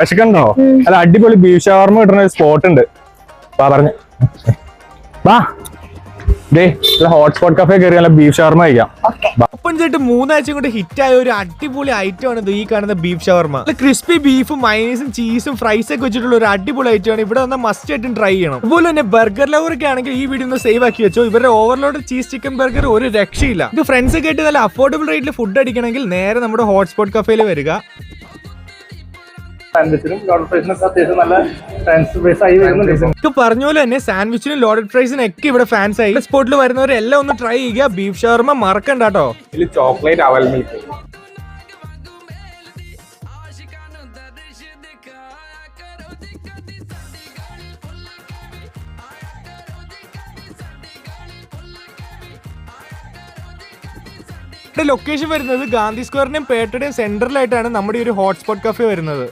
വിശക്കണ്ടോ അല്ല അടിപൊളി ബീഫ് ഷവർമ കിട്ടുന്ന ഒരു സ്പോട്ട് ഉണ്ട്. വാ പറഞ്ഞു. വാ. ദേ ഹോട്ട്സ്പോട്ട് കഫേ കയറി നല്ല ബീഫ് ഷവർമ കഴിക്കാം. ഓക്കെ. ഒപ്പം ചേട്ട് മൂന്നാഴ്ച കൊണ്ട് ആയ ഒരു അടിപൊളി ഐറ്റം ആണ് ഈ കാണുന്ന ബീഫ് ഷവർമ. ക്രിസ്പി ബീഫും മൈനീസും ചീസും ഫ്രൈസ് ഒക്കെ വെച്ചിട്ടുള്ള ഒരു അടിപൊളി ഐറ്റം ആണ്. ഇവിടെ വന്നാൽ മസ്റ്റ് ആയിട്ടും ട്രൈ ചെയ്യണം. അതുപോലെ തന്നെ ബർഗർ ലവറൊക്കെ ആണെങ്കിൽ ഈ വീഡിയോ ഒന്ന് സേവ് ആക്കി വെച്ചോ. ഇവരുടെ ഓവർലോഡ് ചീസ് ചിക്കൻ ബർഗർ ഒരു രക്ഷയില്ല. ഇത് ഫ്രണ്ട്സ് ഒക്കെ ആയിട്ട് നല്ല അഫോർഡബിൾ റേറ്റിൽ ഫുഡ് അടിക്കണമെങ്കിൽ നേരെ നമ്മുടെ ഹോട്ട്സ്പോട്ട് കഫേയിൽ വരിക. അത്യാവശ്യം നല്ല ഫാൻസ് ആയി വരുന്നുണ്ട് ഒക്കെ പറഞ്ഞ പോലെ തന്നെ സാൻഡ്വിച്ചിനും ലോഡഡ് ഫ്രൈസിനും ഒക്കെ ഇവിടെ ഫാൻസ് ആയി. സ്പോട്ടിൽ വരുന്നവരെല്ലാം ഒന്ന് ട്രൈ ചെയ്യുക. ബീഫ് ഷവർമ മറക്കണ്ട കേട്ടോ ഇതിൽ ചോക്ലേറ്റ് അവൽ മിൽക്ക് ഇവിടെ ലൊക്കേഷൻ വരുന്നത് ഗാന്ധി സ്ക്വയറിന്റെയും പേട്ടയുടെയും സെന്ററിലായിട്ടാണ് നമ്മുടെ ഈ ഒരു ഹോട്ട്സ്പോട്ട് കഫേ വരുന്നത്.